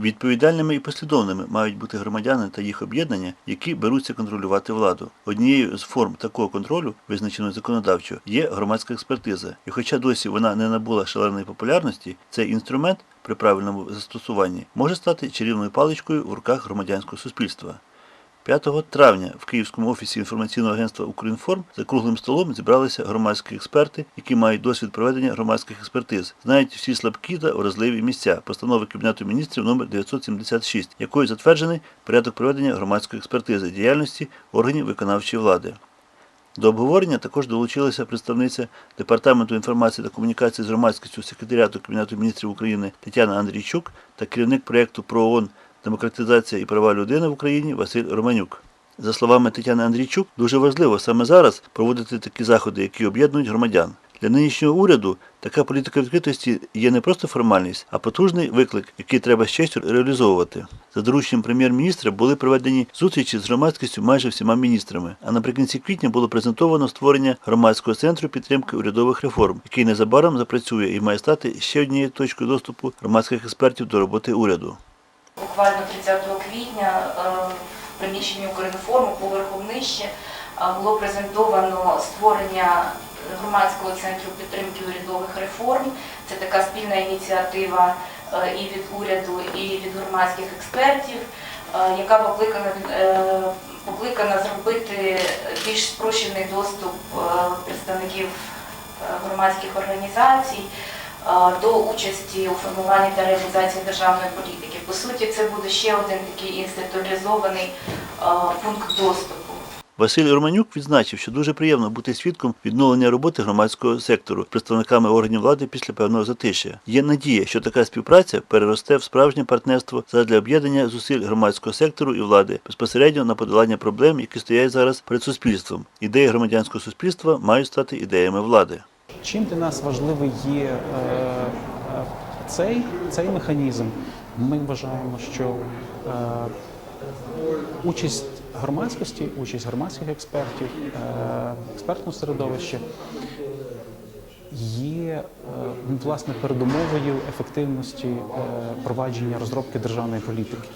Відповідальними і послідовними мають бути громадяни та їх об'єднання, які беруться контролювати владу. Однією з форм такого контролю, визначеної законодавчо, є громадська експертиза. І хоча досі вона не набула шаленої популярності, цей інструмент при правильному застосуванні може стати чарівною паличкою в руках громадянського суспільства. 5 травня в Київському офісі інформаційного агентства Укрінформ за круглим столом зібралися громадські експерти, які мають досвід проведення громадських експертиз, знають всі слабкі та вразливі місця постанови Кабінету міністрів номер 976, якою затверджений порядок проведення громадської експертизи діяльності органів виконавчої влади. До обговорення також долучилася представниця Департаменту інформації та комунікації з громадськістю секретаріату Кабінету міністрів України Тетяна Андрійчук та керівник проєкту про ООН Демократизація і права людини в Україні Василь Романюк. За словами Тетяни Андрійчук, дуже важливо саме зараз проводити такі заходи, які об'єднують громадян. Для нинішнього уряду така політика відкритості є не просто формальність, а потужний виклик, який треба з честю реалізовувати. За дорученням прем'єр-міністра були проведені зустрічі з громадськістю майже всіма міністрами. А наприкінці квітня було презентовано створення громадського центру підтримки урядових реформ, який незабаром запрацює і має стати ще однією точкою доступу громадських експертів до роботи уряду. Буквально 30 квітня е, в приміщенні Укрінформу поверхом нижче е, було презентовано створення громадського центру підтримки урядових реформ. Це така спільна ініціатива е, і від уряду, і від громадських експертів, яка покликана, покликана зробити більш спрощений доступ представників громадських організацій до участі у формуванні та реалізації державної політики. По суті, це буде ще один такий інституалізований е, пункт доступу. Василь Романюк відзначив, що дуже приємно бути свідком відновлення роботи громадського сектору представниками органів влади після певного затишя. Є надія, що така співпраця переросте в справжнє партнерство задля об'єднання зусиль громадського сектору і влади безпосередньо на подолання проблем, які стоять зараз перед суспільством. Ідеї громадянського суспільства мають стати ідеями влади. Чим для нас важливий є е, е, цей, цей механізм? Ми вважаємо, що е, участь громадськості, участь громадських експертів, експертного середовища є ну, власне передумовою ефективності провадження розробки державної політики.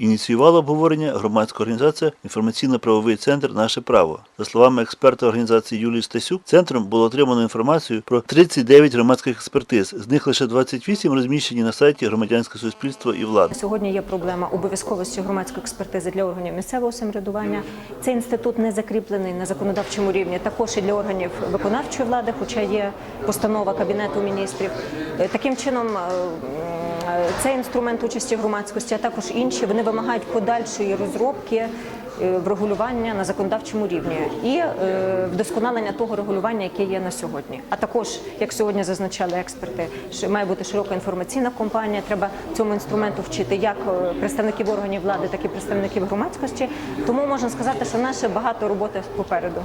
Ініціювала обговорення громадська організація Інформаційно-правовий центр Наше право. За словами експерта організації Юлії Стасюк, центром було отримано інформацію про 39 громадських експертиз. З них лише 28 розміщені на сайті Громадянське суспільство і влада. Сьогодні є проблема обов'язковості громадської експертизи для органів місцевого самоврядування. Цей інститут не закріплений на законодавчому рівні, також і для органів виконавчої влади, хоча є постанова Кабінету міністрів. Е, Таким чином, е, цей інструмент участі громадськості, а також інші, вони вимагають подальшої розробки. е, Врегулювання на законодавчому рівні і е, вдосконалення того регулювання, яке є на сьогодні. А також, як сьогодні зазначали експерти, має бути широка інформаційна кампанія. Треба цьому інструменту вчити як е, представників органів влади, так і представників громадськості. Тому можна сказати, що наше багато роботи попереду.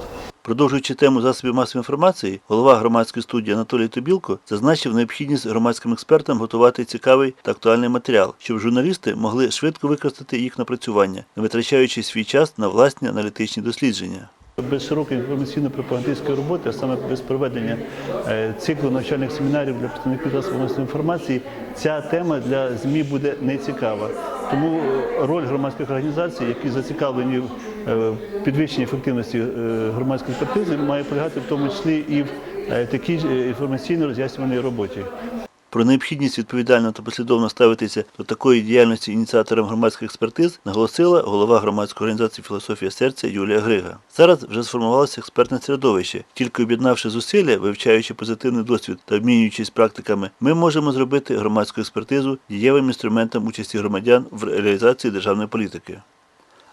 Продовжуючи тему засобів масової інформації, голова громадської студії Анатолій Тобілко зазначив необхідність громадським експертам готувати цікавий та актуальний матеріал, щоб журналісти могли швидко використати їх напрацювання, не витрачаючи свій час на власні аналітичні дослідження. Без широкої інформаційно-пропагандистської роботи, а саме без проведення е, циклу навчальних семінарів для представників засобів масової інформації, ця тема для ЗМІ буде нецікава. Тому е, роль громадських організацій, які зацікавлені в е, підвищенні ефективності е, громадської експертизи, має полягати в тому числі і в такій ж, е, інформаційно-роз'яснювальній роботі. Про необхідність відповідально та послідовно ставитися до такої діяльності ініціаторам громадських експертиз наголосила голова громадської організації Філософія серця Юлія Грига. Зараз вже сформувалося експертне середовище. Тільки об'єднавши зусилля, вивчаючи позитивний досвід та обмінюючись практиками, ми можемо зробити громадську експертизу дієвим інструментом участі громадян в реалізації державної політики.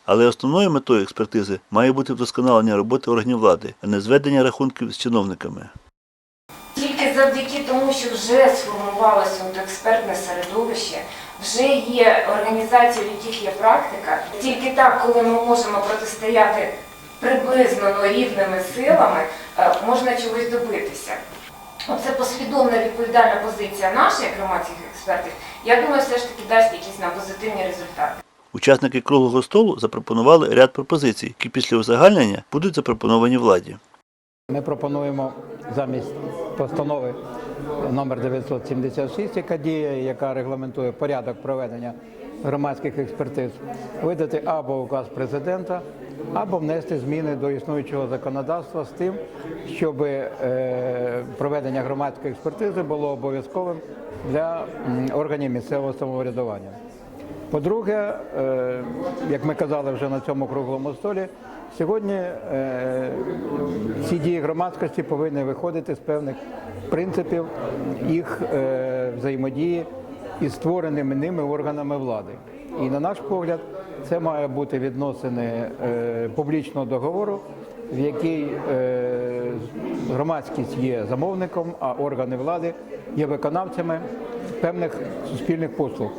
Але основною метою експертизи має бути вдосконалення роботи органів влади, а не зведення рахунків з чиновниками. Завдяки тому, що вже сформувалося от експертне середовище, вже є організації, в яких є практика. Тільки так, коли ми можемо протистояти приблизно ну, рівними силами, е, можна чогось добитися. Оце послідовна відповідальна позиція наша, як громадських експертів, я думаю, все ж таки дасть якісь нам позитивні результати. Учасники круглого столу запропонували ряд пропозицій, які після узагальнення будуть запропоновані владі. Ми пропонуємо замість постанови номер 976, яка діє, яка регламентує порядок проведення громадських експертиз, видати або указ президента, або внести зміни до існуючого законодавства з тим, щоб е, проведення громадської експертизи було обов'язковим для органів місцевого самоврядування. По-друге, е, як ми казали вже на цьому круглому столі, сьогодні е, ці дії громадськості повинні виходити з певних принципів їх е, взаємодії із створеними ними органами влади. І на наш погляд, це має бути відносини е, публічного договору, в якій громадськість є замовником, а органи влади є виконавцями певних суспільних послуг.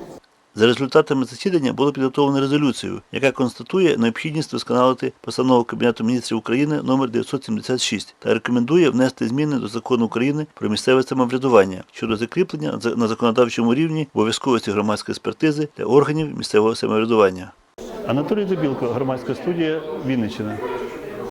За результатами засідання було підготовлено резолюцію, яка констатує необхідність вдосконалити постанову Кабінету міністрів України номер 976 та рекомендує внести зміни до закону України про місцеве самоврядування щодо закріплення на законодавчому рівні обов'язковості громадської експертизи для органів місцевого самоврядування. Анатолій Дубілко, громадська студія Вінниччина.